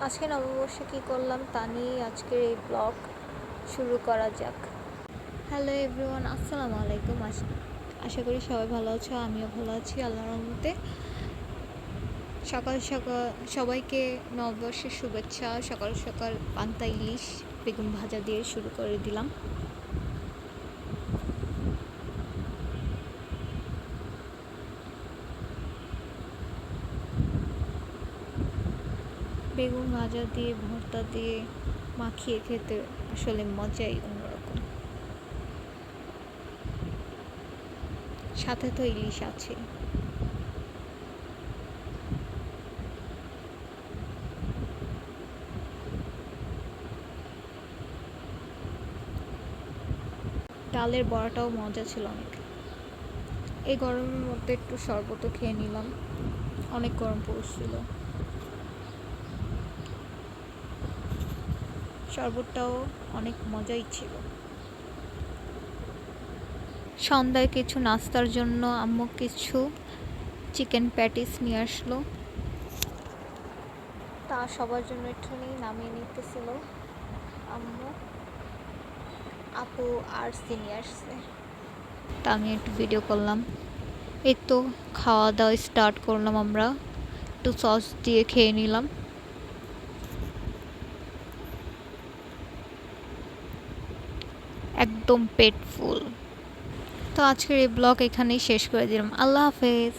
আজকে নববর্ষে কী করলাম তা নিয়েই আজকের এই ব্লগ শুরু করা যাক। হ্যালো এভরিওয়ান আসসালামু আলাইকুম। আশ- আশা করি সবাই ভালো আছো, আমিও ভালো আছি আল্লাহর রহমতে। সকাল সকাল সবাইকে নববর্ষের শুভেচ্ছা, সকাল সকাল পান্তা ইলিশ, বেগুন ভাজা দিয়ে শুরু করে দিলাম। বেগুন ভাজা দিয়ে, ভর্তা দিয়ে মাখিয়ে খেতে আসলে মজাই অন্যরকম। সাথে তো ইলিশ আছে। ডালের বড়াটাও মজা ছিল অনেক। এই গরমের মধ্যে একটু শরবতও খেয়ে নিলাম। অনেক গরম পড়ছিল। শরবতটাও অনেক মজাই ছিল। সন্ধ্যায় কিছু নাস্তার জন্য আম্মু কিছু চিকেন প্যাটিস নিয়ে আসলো। তা সবার জন্য একটুখানি নামিয়ে নিতেছিল আম্মু। আপু আর সিনি আসছে। তা আমি একটু ভিডিও করলাম। এই তো খাওয়া দাওয়া স্টার্ট করলাম আমরা। একটু সস দিয়ে খেয়ে নিলাম। একদম পেটফুল তো আজকের এই ব্লগ এখানেই শেষ করে দিলাম। আল্লাহ হাফেজ।